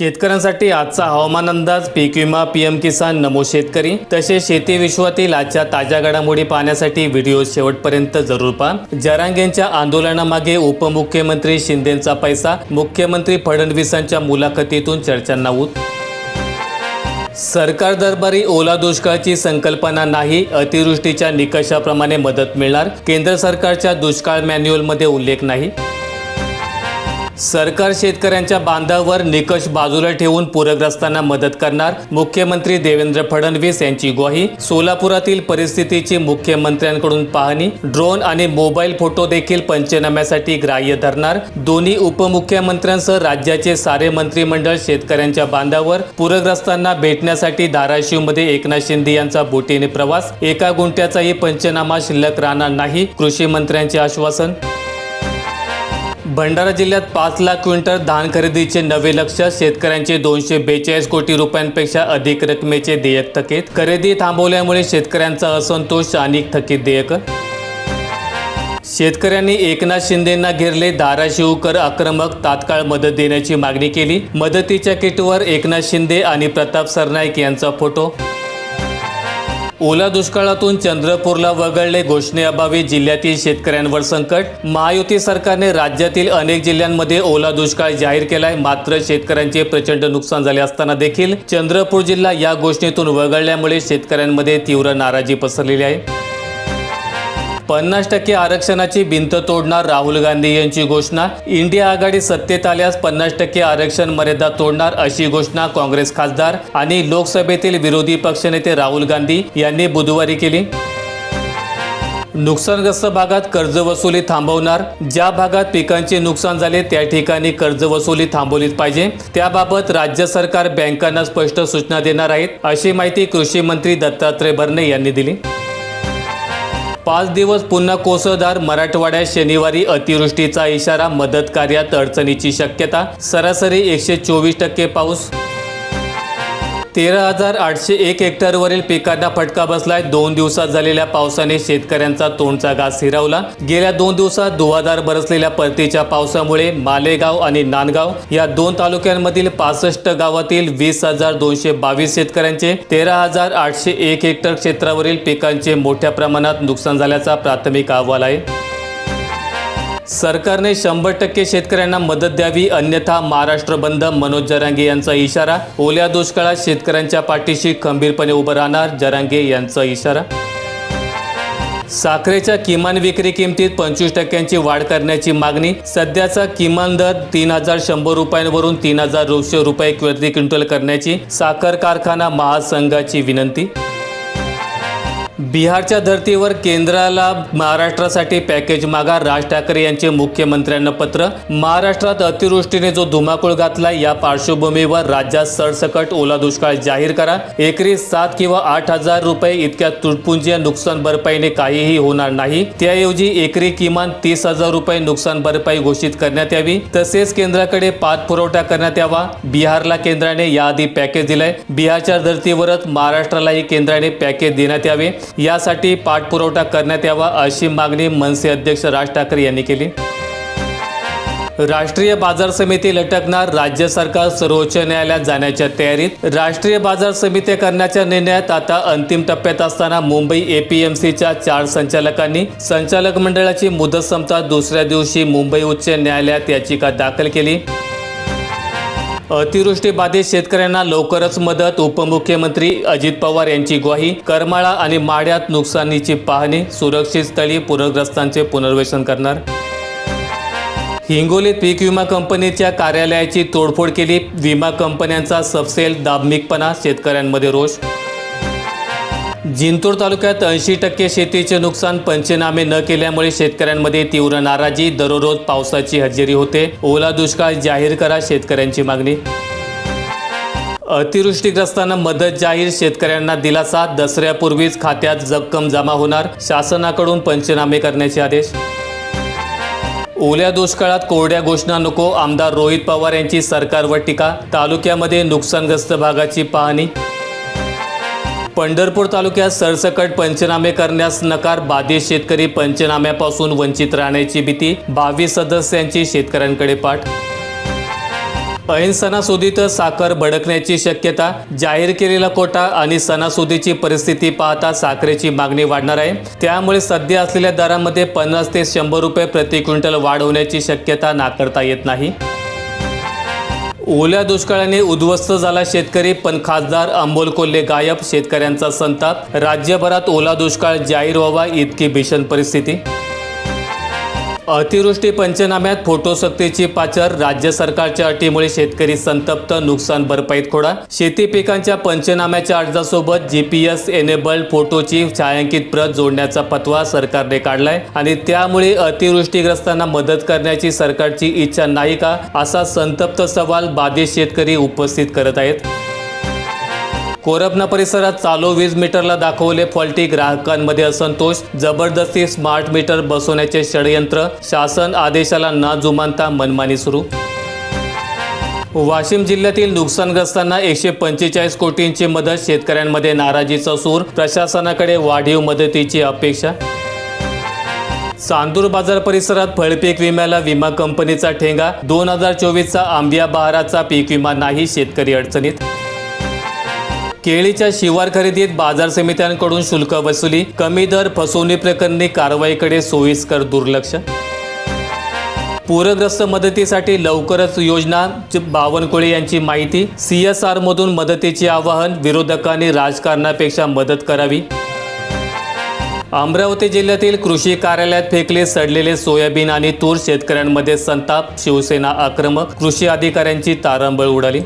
शेतकऱ्यांसाठी आजचा हवामान अंदाज पीक विमा पीएम किसान नमो शेतकरी तसेच शेती विश्वातील आजच्या ताज्या घडामोडी पाहण्यासाठी व्हिडिओ शेवटपर्यंत जरूर पहा. जरांगेंच्या आंदोलनामागे उपमुख्यमंत्री शिंदेंचा पैसा मुख्यमंत्री फडणवीसांच्या मुलाखतीतून चर्चांना उत सरकार दरबारी ओला दुष्काळाची संकल्पना नाही अतिवृष्टीच्या निकषाप्रमाणे मदत मिळणार. केंद्र सरकारच्या दुष्काळ मॅन्युअलमध्ये उल्लेख नाही. सरकार शेतकऱ्यांच्या बांधावर निकष बाजूला ठेवून पूरग्रस्तांना मदत करणार मुख्यमंत्री देवेंद्र फडणवीस यांची ग्वाही सोलापुरातील परिस्थितीची मुख्यमंत्र्यांकडून पाहणी ड्रोन आणि मोबाईल फोटो देखील पंचनाम्यासाठी ग्राह्य धरणार. दोन्ही उपमुख्यमंत्र्यांसह राज्याचे सारे मंत्रिमंडळ शेतकऱ्यांच्या बांधावर पूरग्रस्तांना भेटण्यासाठी धाराशिवमध्ये एकनाथ शिंदे यांचा बोटीने प्रवास. एका गुंठ्याचाही पंचनामा शिल्लक राहणार नाही कृषी मंत्र्यांचे आश्वासन भंडारा जिल्ह्यात पाच लाख क्विंटल धान खरेदीचे नवे लक्ष शेतकऱ्यांचे दोनशे बेचाळीस कोटी रुपयांपेक्षा अधिक रकमेचे देयक थकीत. खरेदी थांबवल्यामुळे शेतकऱ्यांचा असंतोष आणि थकीत देयक. शेतकऱ्यांनी एकनाथ शिंदेंना घेरले धाराशिवकर आक्रमक तात्काळ मदत देण्याची मागणी केली. मदतीच्या किटवर एकनाथ शिंदे आणि प्रताप सरनाईक यांचा फोटो. ओला दुष्काळातून चंद्रपूरला वगळले घोषणेअभावी जिल्ह्यातील शेतकऱ्यांवर संकट. महायुती सरकारने राज्यातील अनेक जिल्ह्यांमध्ये ओला दुष्काळ जाहीर केलाय. मात्र शेतकऱ्यांचे प्रचंड नुकसान झाले असताना देखील चंद्रपूर जिल्हा या घोषणेतून वगळल्यामुळे शेतकऱ्यांमध्ये तीव्र नाराजी पसरलेली आहे. पन्नास टक्के आरक्षणाची भिंत तोडणार राहुल गांधी यांची घोषणा. इंडिया आघाडी सत्तेत आल्यास पन्नास टक्के आरक्षण मर्यादा तोडणार अशी घोषणा काँग्रेस खासदार आणि लोकसभेतील विरोधी पक्षनेते राहुल गांधी यांनी बुधवारी केली. नुकसानग्रस्त भागात कर्जवसुली थांबवणार. ज्या भागात पिकांचे नुकसान झाले त्या ठिकाणी कर्जवसुली थांबवलीच पाहिजे. त्याबाबत राज्य सरकार बँकांना स्पष्ट सूचना देणार आहेत अशी माहिती कृषी मंत्री दत्तात्रय भरणे यांनी दिली. पाच दिवस पुन्हा कोसळधार मराठवाड्यात शनिवारी अतिवृष्टीचा इशारा मदत कार्यात अडचणीची शक्यता सरासरी एकशे चोवीस टक्के पाऊस तेरा हजार आठशे एक हेक्टरवरील पिकांना फटका बसलाय. दोन दिवसात झालेल्या पावसाने शेतकऱ्यांचा तोंडचा घास हिरावला. गेल्या दोन दिवसात दुवादार बरसलेल्या परतीच्या पावसामुळे मालेगाव आणि नांदगाव या दोन तालुक्यांमधील पासष्ट गावातील वीस हजार दोनशे बावीस शेतकऱ्यांचे तेरा हजार आठशे एक हेक्टर क्षेत्रावरील पिकांचे मोठ्या प्रमाणात नुकसान झाल्याचा प्राथमिक अहवाल आहे. सरकारने शंभर टक्के शेतकऱ्यांना मदत द्यावी अन्यथा महाराष्ट्र बंद. मनोज जरांगे यांचा इशारा. ओल्या दुष्काळात शेतकऱ्यांच्या पाठीशी खंबीरपणे उभं राहणार जरांगे यांचा इशारा. साखरेच्या किमान विक्री किमतीत पंचवीस टक्क्यांची वाढ करण्याची मागणी. सध्याचा किमान दर तीन हजार शंभर रुपयांवरून तीन हजार दोनशे रुपये प्रति क्विंटल करण्याची. साखर कारखाना महासंघाची विनंती. बिहारच्या धर्तीवर केंद्राला महाराष्ट्रासाठी पॅकेज मागा राज ठाकरे यांचे मुख्यमंत्र्यांना पत्र. महाराष्ट्रात अतिवृष्टीने जो धुमाकूळ घातला या पार्श्वभूमीवर राज्यात सरसकट ओला दुष्काळ जाहीर करा. एकरी सात किंवा आठ हजार रुपये इतक्या तुटपुंजी नुकसान भरपाईने काहीही होणार नाही. त्याऐवजी एकरी किमान तीस हजार रुपये नुकसान भरपाई घोषित करण्यात यावी. तसेच केंद्राकडे पाठपुरवठा करण्यात यावा. बिहारला केंद्राने याआधी पॅकेज दिलंय. बिहारच्या धर्तीवरच महाराष्ट्रालाही केंद्राने पॅकेज देण्यात यावे. यासाठी पाठपुरवठा करण्यात यावा अशी मागणी मनसे अध्यक्ष राज ठाकरे यांनी केली. राष्ट्रीय बाजार समिती लटकणार राज्य सरकार सर्वोच्च न्यायालयात जाण्याच्या तयारीत. राष्ट्रीय बाजार समिती करण्याच्या निर्णयात आता अंतिम टप्प्यात असताना मुंबई एपीएमसीच्या चार संचालकांनी संचालक मंडळाची मुदत संपता दुसऱ्या दिवशी मुंबई उच्च न्यायालयात याचिका दाखल केली. अतिवृष्टीबाधित शेतकऱ्यांना लवकरच मदत उपमुख्यमंत्री अजित पवार यांची ग्वाही करमाळा आणि माड्यात नुकसानीची पाहणी सुरक्षित स्थळी पूरग्रस्तांचे पुनर्वसन करणार. हिंगोलीत पीक विमा कंपनीच्या कार्यालयाची तोडफोड केली विमा कंपन्यांचा सबसेल दार्मिकपणा शेतकऱ्यांमध्ये रोष जिंतूर तालुक्यात ऐंशी टक्के शेतीचे नुकसान पंचनामे न केल्यामुळे शेतकऱ्यांमध्ये तीव्र नाराजी. दररोज पावसाची हजेरी होते. ओला दुष्काळ जाहीर करा शेतकऱ्यांची मागणी. अतिवृष्टीग्रस्तांना मदत जाहीर शेतकऱ्यांना दिलासा. दसऱ्यापूर्वीच खात्यात जक्कम जमा होणार. शासनाकडून पंचनामे करण्याचे आदेश. ओल्या दुष्काळात कोरड्या घोषणा नको. आमदार रोहित पवार यांची सरकारवर टीका. तालुक्यामध्ये नुकसानग्रस्त भागाची पाहणी. पंढरपूर तालुक्यात सरसकट पंचनामे करण्यास नकार बाधित शेतकरी पंचनाम्यापासून वंचित राहण्याची भीती बावीस सदस्यांची शेतकऱ्यांकडे पाठ. ऐन सणासुदीत साखर भडकण्याची शक्यता जाहीर केलेला कोटा आणि सणासुदीची परिस्थिती पाहता साखरेची मागणी वाढणार आहे. त्यामुळे सध्या असलेल्या दरामध्ये पन्नास ते शंभर रुपये प्रति क्विंटल वाढ होण्याची शक्यता नाकारता येत नाही. ओल्या दुष्काळाने उद्ध्वस्त झाला शेतकरी पण खासदार अंबोल कोल्हे गायब. शेतकऱ्यांचा संताप. राज्यभरात ओला दुष्काळ जाहीर व्हावा इतकी भीषण परिस्थिती. अतिवृष्टी पंचनाम्यात फोटोसत्तेची पाचर. राज्य सरकारच्या अटीमुळे शेतकरी संतप्त नुकसान भरपाईत खोडा. शेती पिकांच्या पंचनाम्याच्या अर्जासोबत जीपीएस एनेबल्ड फोटोची छायांकित प्रत जोडण्याचा पथवा सरकारने काढलाय आणि त्यामुळे अतिवृष्टीग्रस्तांना मदत करण्याची सरकारची इच्छा नाही का? असा संतप्त सवाल बाधित शेतकरी उपस्थित करत आहेत. कोरबना परिसरात चालू वीज मीटरला दाखवले फॉल्टी ग्राहकांमध्ये असंतोष. जबरदस्ती स्मार्ट मीटर बसवण्याचे षडयंत्र. शासन आदेशाला न जुमानता मनमानी सुरू. वाशिम जिल्ह्यातील नुकसानग्रस्तांना एकशे पंचेचाळीस कोटींची मदत. शेतकऱ्यांमध्ये नाराजीचा सूर. प्रशासनाकडे वाढीव मदतीची अपेक्षा. चांदूर बाजार परिसरात फळपीक विम्याला विमा कंपनीचा ठेंगा. दोन हजार चोवीसचा आंबिया बहाराचा पीक विमा नाही शेतकरी अडचणीत केळीच्या शिवार खरेदीत बाजार समित्यांकडून शुल्क वसुली कमी दर फसवणी प्रकरणी कारवाईकडे सोयीस्कर दुर्लक्ष. पूरग्रस्त मदतीसाठी लवकरच योजना बावनकुळे यांची माहिती सी एस आर मधून मदतीचे आवाहन विरोधकांनी राजकारणापेक्षा मदत करावी. अमरावती जिल्ह्यातील कृषी कार्यालयात फेकले सडलेले सोयाबीन आणि तूर शेतकऱ्यांमध्ये संताप शिवसेना आक्रमक कृषी अधिकाऱ्यांची तारांबळ उडाली.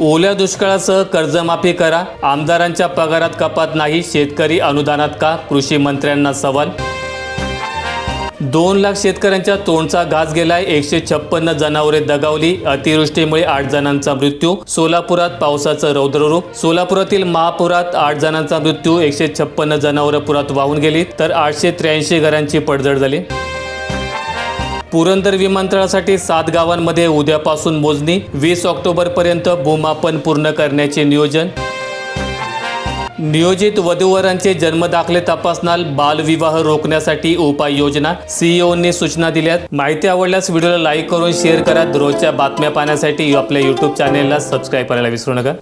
ओल्या दुष्काळासह कर्जमाफी करा. आमदारांच्या पगारात कपात नाही. शेतकरी अनुदानात का? कृषी मंत्र्यांना सवाल. दोन लाख शेतकऱ्यांच्या तोंडचा घास गेलाय. एकशे छप्पन्न जनावरे दगावली. अतिवृष्टीमुळे आठ जणांचा मृत्यू. सोलापुरात पावसाचं रौद्ररूप. सोलापुरातील महापुरात आठ जणांचा मृत्यू. एकशे छप्पन्न जनावरं पुरात वाहून गेली. तर आठशे त्र्याऐंशी घरांची पडझड झाली. पुरंदर विमानतळासाठी सात गावांमध्ये उद्यापासून मोजणी वीस ऑक्टोबरपर्यंत भूमापन पूर्ण करण्याचे नियोजन. नियोजित वधूवरांचे जन्मदाखले तपासणार बालविवाह रोखण्यासाठी उपाययोजना. सीईओनी सूचना दिल्यात. माहिती आवडल्यास व्हिडिओला लाईक करून शेअर करा. रोजच्या बातम्या पाहण्यासाठी आपल्या यूट्यूब चॅनेलला सबस्क्राईब करायला विसरू नका.